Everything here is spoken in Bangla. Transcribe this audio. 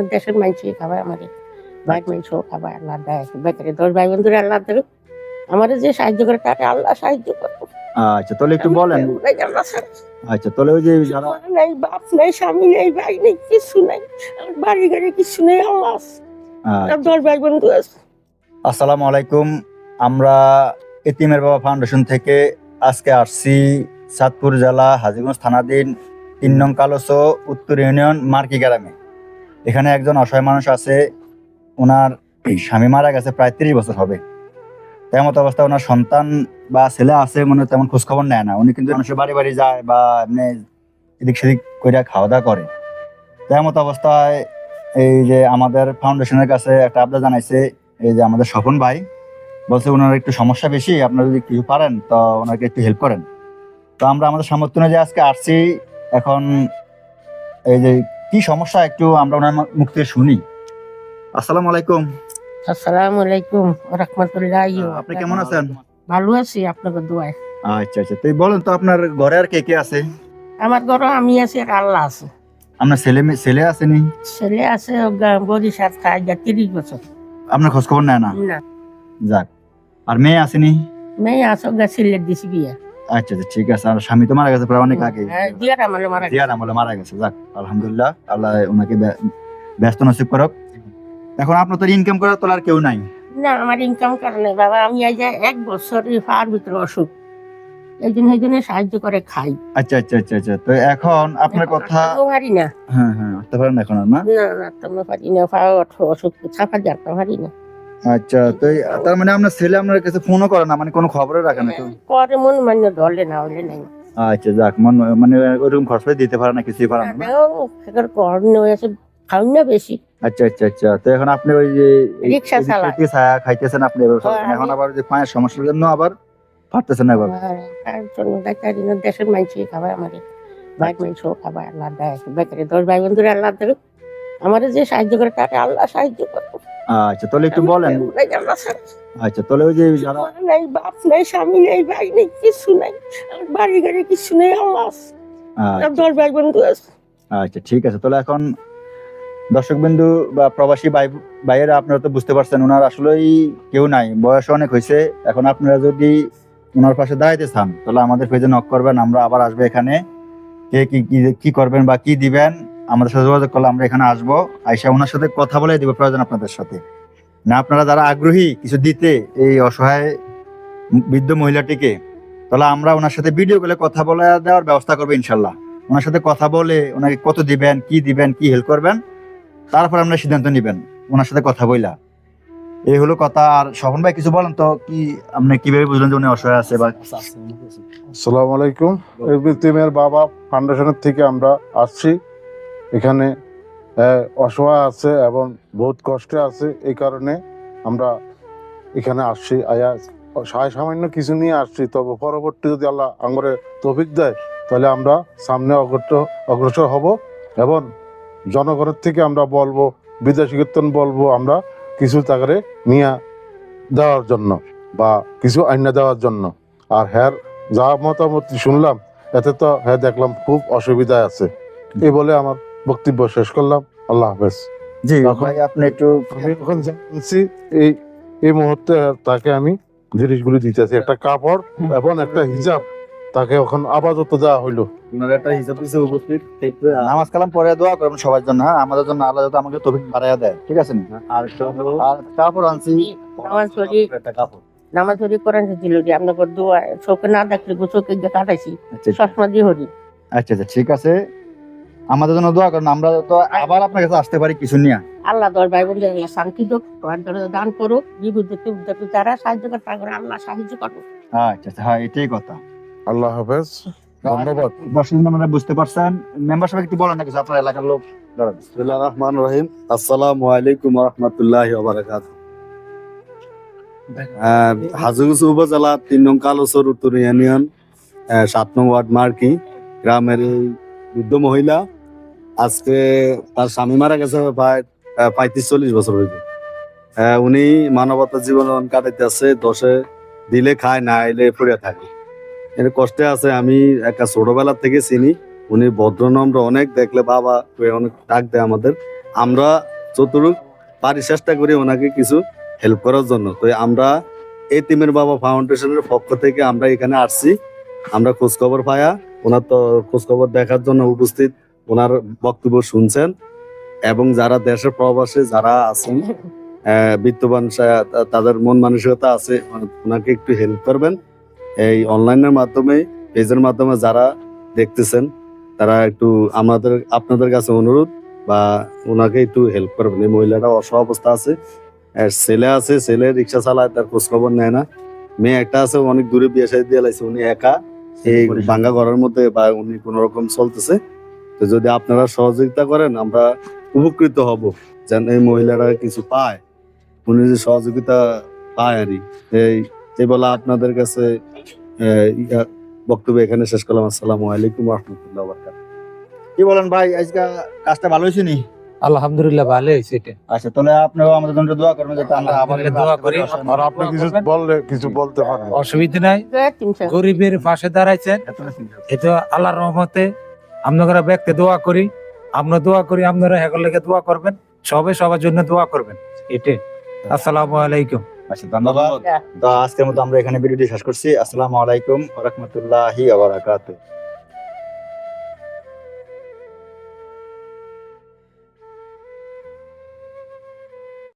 না দেশের মানুষই খাবার আমাদের ভাই মানুষও খাবার আল্লাহ দেয়। বেকারে দশ ভাই বন্ধুরা আল্লাহ দেবে। আমাদের যে সাহায্য করে তাকে আল্লাহ সাহায্য করব আচ্ছা তাহলে একটু বলেন। আচ্ছা তাহলে ওই যে নাই বাপ নাই স্বামী নাই ভাই নেই কিছু নাই। বাড়ি গাড়ি কিছু নেই আল্লাহ। আছে। আচ্ছা, দশ ভাই বন্ধু আছে। আসসালামু আলাইকুম। আমরা এতিমের বাবা ফাউন্ডেশন থেকে আজকে আসছি সাতপুর জেলা হাজিগঞ্জ থানাধীন তিন নং কালসো উত্তর ইউনিয়ন মার্কি গ্রামে। এখানে একজন অসহায় মানুষ আছে, ওনার স্বামী মারা গেছে প্রায় তিরিশ বছর হবে। তেমন অবস্থা ওনার সন্তান বা ছেলে আছে মনে তেমন খোঁজখবর নেয় না। উনি কিন্তু মানুষের বাড়ি বাড়ি যায় বা এমনি এদিক সেদিক করে খাওয়া দাওয়া করে। তেমন অবস্থায় এই যে আমাদের ফাউন্ডেশনের কাছে একটা আবদার জানাইছে, এই যে আমাদের স্বপন ভাই, বলছে ওনার একটু সমস্যা বেশি, আপনারা যদি কিছু পারেন তো ওনাকে একটু হেল্প করেন। তো আমরা আমাদের সামর্থ্য অনুযায়ী আজকে আসছি। এখন এই যে কি সমস্যা? একটু আমরা ওনার মুখ থেকে শুনি। আসসালামু আলাইকুম। আসসালামু আলাইকুম রহমতুল্লাহ আপনি কেমন আছেন? ভালো আছি আপনাকে দোয়ায়। আচ্ছা আচ্ছা। তো বলেন তো আপনার ঘরে আর কে কে আছে? আমার ঘরে আমি আছি আর আল্লাহ আছে। আপনার ছেলে ছেলে আসেনি? ছেলে আছে বরিশাল খায় যা তিরিশ বছর। আপনার খোঁজ খবর নেয় না? না। যাক। আর মেয়ে আসেনি? মেয়ে আছে গা সিলেট দিছি বিয়ে। আচ্ছা আচ্ছা ঠিক আছে। আর স্বামী তো মারা গেছে প্রায় অনেক আগে। হ্যাঁ। জিয়ার আমলে মারা গেছে। যাক আলহামদুলিল্লাহ আল্লাহ ওনাকে ব্যস্ত নসিব করুক। এখন আপনার তো ইনকাম করার তো আর কেউ নাই। না আমার ইনকাম কারণে বাবা আমি এই যে এক বছর ফার ভিতরে অসুখ। এই জন্য এই জন্য সাহায্য করে খাই। আচ্ছা আচ্ছা আচ্ছা আচ্ছা। তো এখন আপনার কথা পারি না। হ্যাঁ হ্যাঁ পারেন এখন আর না? না না পারি না। অসুখ ছাপা জানতে পারি না। আচ্ছা তো তার মানে আপনার ছেলে আপনার কাছে ফোনও করে না? মানে কোনো খবরও রাখে না? তো পরে মন মান্য ধরলে না হলে নাই। আচ্ছা যাক মন মানে ওরকম খরচ দিতে পারে না কিছুই পারে না নিয়ে আছে খাও না বেশি। আচ্ছা আচ্ছা আচ্ছা তো এখন আপনি ওই যে রিকশা ছায়া খাইতেছেন আপনি হ্যাঁ, এখন আবার যে পায়ের সমস্যার জন্য আবার পারতেছেন না এবার হ্যাঁ, দেশের মানুষই খাবার আমাদের। ভাই মানুষও খাবার আল্লাহ দেয়। বেকারে দশ ভাই বন্ধুরা আল্লাহ দেবে আমাদের যে সাহায্য করে তাকে আল্লাহ সাহায্য করব আচ্ছা তাহলে একটু বলেন। আচ্ছা তাহলে ওই যে যারা নাই বাপ নাই স্বামী নাই ভাই নেই কিছু নাই। বাড়ি গাড়ি কিছু নেই আল্লাহ। দশ ভাই বন্ধু আছে। আচ্ছা ঠিক আছে তাহলে এখন দর্শক বিন্দু বা প্রবাসী ভাই ভাইয়েরা আপনারা তো বুঝতে পারছেন ওনার আসলেই কেউ নাই বয়স অনেক হয়েছে। এখন আপনারা যদি ওনার পাশে দাঁড়াইতে চান তাহলে আমাদের পেজে নক করবেন আমরা আবার আসব এখানে। কি কি- কি করবেন বা কি দিবেন আমাদের সাথে যোগাযোগ করলে আমরা এখানে আসব। আইসা ওনার সাথে কথা বলে দিব প্রয়োজন আপনাদের সাথে। না, আপনারা যারা আগ্রহী কিছু দিতে এই অসহায় বৃদ্ধ মহিলাটিকে, তাহলে আমরা ওনার সাথে ভিডিও কলে কথা বলে দেওয়ার ব্যবস্থা করব ইনশাল্লাহ। ওনার সাথে কথা বলে ওনাকে কত দিবেন, কি দিবেন, কি হেল্প করবেন, তারপর আমরা সিদ্ধান্ত নিবেন ওনার সাথে কথা বইলা। এই হলো কথা। আর স্বপন ভাই, কিছু বলেন তো, কি আপনি কীভাবে বুঝলেন যে উনি অসহায় আছে বা আসসালামু আলাইকুম। এর বাবা ফাউন্ডেশনের থেকে আমরা আসছি। এখানে অসহায় আছে এবং বহুত কষ্টে আছে, এই কারণে আমরা এখানে আসছি। আয়া, সায় সামান্য কিছু নিয়ে আসছি, তবে পরবর্তী যদি আল্লাহ আঙ্গরে তফিক দেয়, তাহলে আমরা সামনে অগ্রসর হব এবং জনগণের থেকে আমরা বলব, বিদেশি কীর্তন বলব, আমরা কিছু তাকে নিয়ে দেওয়ার জন্য বা কিছু আইনা দেওয়ার জন্য। আর হ্যার, যা মতামত শুনলাম, এতে তো হ্যাঁ দেখলাম খুব অসুবিধায় আছে। এই বলে আমার বক্তব্য শেষ করলাম। আল্লাহ হাফেজ। জি ভাই আপনি একটু আমি এখন জানছি এই এই মুহূর্তে তাকে আমি জিনিসগুলি দিতেছি। একটা কাপড় এবং একটা হিজাব। তাকে এখন আপাতত দেওয়া হইল। নামাজ কালাম পরে দোয়া করবেন সবার জন্য হ্যাঁ? আমাদের জন্য আল্লাহ যাতে আমাকে তফিক বাড়াইয়া দেয়। ঠিক আছে না? আর আর কাপড় আনছি নামাজ পড়ি। একটা কাপড়। নামাজ পড়ি কোরআন ছিল যে আপনাকে দোয়া চোখে না দেখলে চোখে গিয়ে কাটাইছি। আচ্ছা। চশমা দিয়ে হরি। আচ্ছা আচ্ছা ঠিক আছে। আমাদের জন্য দোয়া করেন আমরা তো আবার আপনার কাছে আসতে পারি কিছু নিয়ে। আল্লাহ দশ ভাই বন্ধু শান্তি দোক তোমার জন্য দান করো বিবুদ্ধ তুবুদ্ধ যারা সাহায্য করে তা করে আল্লাহ সাহায্য করব আচ্ছা আচ্ছা হ্যাঁ এটাই কথা। আল্লাহ হাফেজ ধন্যবাদ। দর্শক আমরা বুঝতে পারছেন মেম্বার সাহেব একটু বলেন না কিছু আপনার এলাকার লোক। ধরেন। বিসমিল্লাহ রহমান রহিম। আসসালামু আলাইকুম রহমতুল্লাহ বারাকাত হাজুগুসু উপজেলা তিন নং কালোসর উত্তর ইউনিয়ন সাত নং ওয়ার্ড মার্কি গ্রামের বৃদ্ধ মহিলা। আজকে তার স্বামী মারা গেছে প্রায় পঁয়ত্রিশ চল্লিশ বছর হয়েছে উনি মানবতা জীবন কাটাইতে আছে, দশে দিলে খায়, না এলে পড়ে থাকে। এর কষ্টে আছে, আমি একটা ছোটবেলার থেকে চিনি, উনি ভদ্রনম্র অনেক, দেখলে বাবা অনেক ডাক দেয় আমাদের। আমরা যতটুক পারি চেষ্টা করি ওনাকে কিছু হেল্প করার জন্য। তো আমরা এই টিমের বাবা ফাউন্ডেশনের পক্ষ থেকে আমরা এখানে আসছি। আমরা খোঁজখবর পায়া, ওনার তো খোঁজখবর দেখার জন্য উপস্থিত ওনার বক্তব্য শুনছেন এবং যারা দেশের প্রবাসে যারা আছেন আহ, বিত্তবান তাদের মন মানসিকতা আছে ওনাকে একটু হেল্প করবেন। এই অনলাইনের মাধ্যমে পেজের মাধ্যমে যারা দেখতেছেন তারা একটু আমাদের আপনাদের কাছে অনুরোধ বা ওনাকে একটু হেল্প করবেন। এই মহিলাটা অসহ অবস্থা আছে ছেলে আছে ছেলে রিক্সা চালায় তার খোঁজ খবর নেয় না। মেয়ে একটা আছে অনেক দূরে বিয়ে সাথে দিয়ে লাইছে উনি একা। এই ভাঙ্গা ঘরের মধ্যে বা উনি কোন রকম চলতেছে তো যদি আপনারা সহযোগিতা করেন আমরা উপকৃত হব যেন এই মহিলারা কিছু পায়। উনি যে সহযোগিতা পায় আর এই এই বলা আপনাদের কাছে বক্তব্য এখানে শেষ করলাম। আসসালামু আলাইকুম রহমতুল্লাহ বরকাত কি বলেন ভাই আজকে কাজটা ভালো হয়েছে নি? আলহামদুলিল্লাহ ভালো হয়েছে এটা। আচ্ছা তাহলে আপনিও আমাদের জন্য দোয়া করবেন যাতে আমরা আবার আলহামদুলিল্লাহ, দোয়া করি। আর আপনি কিছু বললে কিছু বলতে পারেন অসুবিধা নাই। গরিবের পাশে দাঁড়াইছেন। এটা আল্লাহর রহমতে আপনারা ব্যক্তি দোয়া করি আমরা দোয়া করি আপনারা হেগর লেগে দোয়া করবেন সবাই সবার জন্য দোয়া করবেন। এটে আসসালামু আলাইকুম। আচ্ছা ধন্যবাদ। তো আজকের মতো আমরা এখানে ভিডিওটি শেষ করছি। আসসালামু আলাইকুম রহমতুল্লাহি